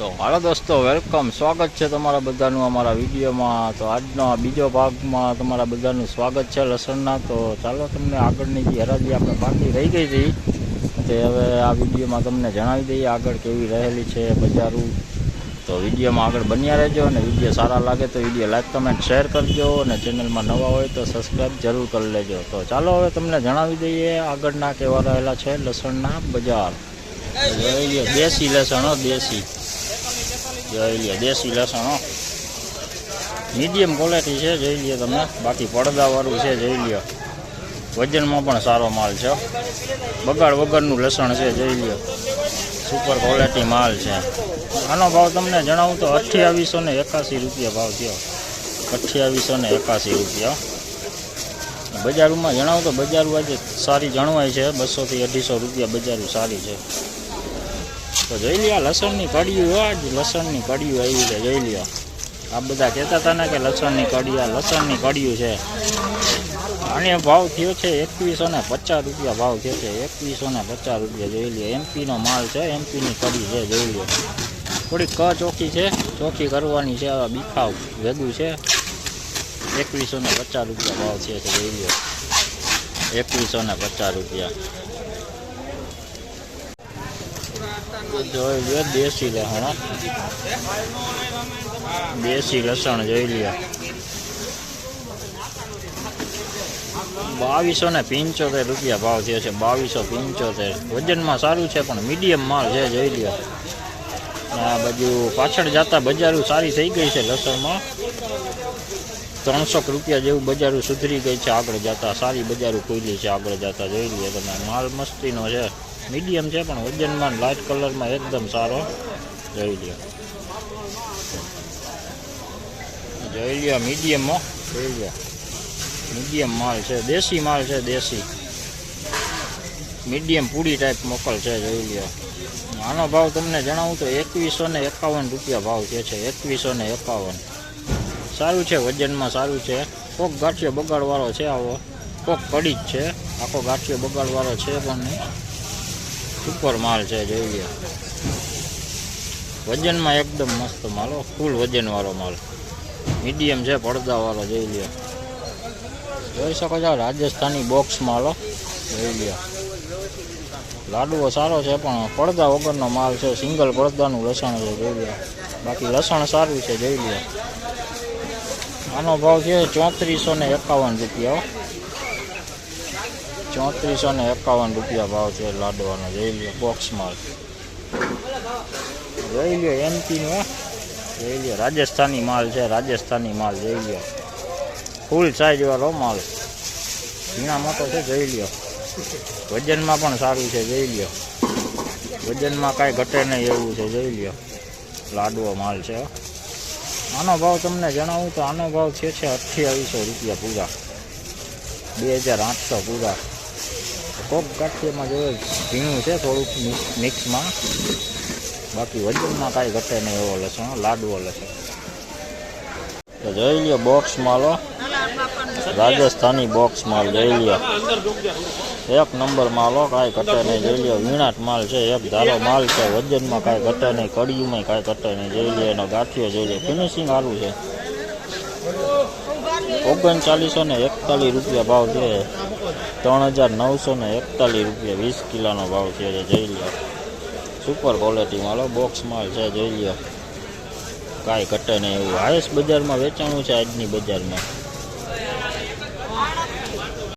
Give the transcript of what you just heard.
તો હાલો દોસ્તો વેલકમ સ્વાગત છે તમારા બધાનું અમારા વિડીયોમાં. તો આજનો બીજો ભાગમાં તમારા બધાનું સ્વાગત છે લસણના. તો ચાલો તમને આગળની જે હરાજી આપણે બાકી રહી ગઈ હતી, તે હવે આ વિડીયોમાં તમને જણાવી દઈએ આગળ કેવી રહેલી છે બજારું તો વિડીયોમાં આગળ બન્યા રહેજો અને વીડિયો સારા લાગે તો વીડિયો લાઈક, કમેન્ટ, શેર કરજો અને ચેનલમાં નવા હોય તો સબસ્ક્રાઈબ જરૂર કરી લેજો. તો ચાલો હવે તમને જણાવી દઈએ આગળના કેવા રહેલા છે લસણના બજાર. દેશી લસણ દેશી. જોઈ લઈએ દેશી લસણ. મીડિયમ ક્વોલિટી છે, જોઈ લઈએ તમે. બાકી પડદાવાળું છે, જોઈ લ્યો. વજનમાં પણ સારો માલ છે. બગાડ વગરનું લસણ છે, જોઈ લ્યો. સુપર ક્વોલિટી માલ છે. આનો ભાવ તમને જણાવું તો અઠ્યાવીસો ને એકાસી રૂપિયા ભાવ થયો. અઠ્યાવીસો ને એકાસી રૂપિયા. બજારમાં જણાવું તો બજારું આજે સારી જણવાય છે. બસોથી અઢીસો રૂપિયા બજારું સારી છે. તો જોઈ લ્યો લસણની કડીયું હો આજ લસણની કડીયું આવી છે, જોઈ લ્યો. આ બધા કહેતા હતા ને કે લસણની કડી આ લસણની કડીયું છે. આને ભાવ થયો છે એકવીસો ને પચાસ રૂપિયા, ભાવ થયો છે એકવીસો ને પચાસ રૂપિયા, જોઈ લ્યો. એમપીનો માલ છે એમપીની કડી છે, જોઈ લ્યો. થોડીક ક ચોખ્ખી છે ચોખ્ખી કરવાની છે, આ બીખાવ ભેગું છે. એકવીસો ને પચાસ રૂપિયા ભાવ છે તો જોઈ લ્યો. એકવીસો ને પચાસ રૂપિયા. જોઈ લ્યો, દેશી લસણ. દેશી લસણ જોઈ લ્યો. બાવીસો ને પંચોતેર રૂપિયા ભાવ થયો છે, બાવીસો પંચોતેર. વજનમાં સારું છે, પણ મીડિયમ માલ છે, જોઈ લ્યો. આ બાજુ પાછળ જતા બજારું સારી થઈ ગઈ છે લસણમાં. ત્રણસો રૂપિયા જેવું બજારું સુધરી ગઈ છે, આગળ જતા સારી બજારું ખુલી છે, આગળ જતા જોઈ લઈએ તમે. માલ મસ્તીનો છે. મીડિયમ છે, પણ વજનમાં લાઇટ કલરમાં એકદમ સારો. જોઈ લ્યો. જોઈ લ્યો મીડિયમમાં જોઈ લ્યો. મીડિયમ માલ છે, દેશી માલ છે, દેશી. મીડિયમ પૂરી ટાઈપ મોકલ છે, જોઈ લ્યો. આનો ભાવ તમને જણાવું તો એકવીસો ને એકાવન રૂપિયા ભાવ જે છે, એકવીસો ને એકાવન. સારું છે, વજનમાં સારું છે. કોક ગાંઠિયો બગાડવાળો છે આવો. કોક કડી જ છે. આખો ગાંઠિયો બગાડવાળો છે પણ નહીં સુપર માલ છે, જોઈ લ્યો. વજનમાં એકદમ મસ્ત માલ ફૂલ વજનવાળો માલ. મીડિયમ છે, પડદાવાળો, જોઈ લ્યો. જોઈ શકો છો, રાજસ્થાની બોક્સ માલો જોઈ લ્યો. લાડુઓ સારો છે, પણ પડદા વગરનો માલ છે. સિંગલ પડદાનું લસણ છે, જોઈ લ્યો. બાકી લસણ સારું છે, જોઈ લ્યો. આનો ભાવ છે ચોત્રીસો ને એકાવન રૂપિયા. ચોત્રીસો ને એકાવન રૂપિયા ભાવ છે લાડવાનો. જોઈ લ્યો બોક્સ માલ જોઈ લ્યો એમપી નો જોઈ લ્યો, રાજસ્થાની માલ છે, રાજસ્થાની માલ, જોઈ લ્યો. ફૂલ સાઈઝ વાળો માલ. ઝીણા મોટો છે, જોઈ લ્યો. વજનમાં પણ સારું છે, જોઈ લ્યો. વજનમાં કાંઈ ઘટે નહીં એવું છે, જોઈ લ્યો. લાડવો માલ છે. આનો ભાવ તમને જણાવું તો આનો ભાવ છે છે અઠ્યાવીસો રૂપિયા પૂરા. બે હજાર આઠસો પૂરા. કોક કાઠિયામાં જો ઝીણું છે, થોડુંક મિક્સ- મિક્સમાં. બાકી વજનમાં કાંઈ ઘટે નહીં એવો લસણ લાડવો લસણ. તો જોઈ લ્યો બોક્સ માલો રાજસ્થાની બોક્સ માલ, જોઈ લ્યો. એક નંબર માલો કાંઈ ઘટે નહીં. જોઈ લ્યો, વીણાટ માલ છે. એક ધારો માલ છે. વજનમાં કાંઈ ઘટે નહીં. કડિયુંમાં કાંઈ ઘટે નહીં. જોઈ લ્યો, એનો ગાંઠિયો જોઈ લ્યો. ફિનિશિંગ સારું છે. ઓગણચાલીસો ને એકતાલીસ રૂપિયા ભાવ છે. ત્રણ હજાર નવસો ને એકતાલીસ રૂપિયા વીસ કિલોનો ભાવ છે જોઈ લ્યો. સુપર ક્વોલિટી માલો બોક્સ માલ છે, જોઈ લ્યો. કાંઈ ઘટે નહીં એવું. હાઈએસ્ટ બજારમાં વેચાણું છે આજની બજારમાં.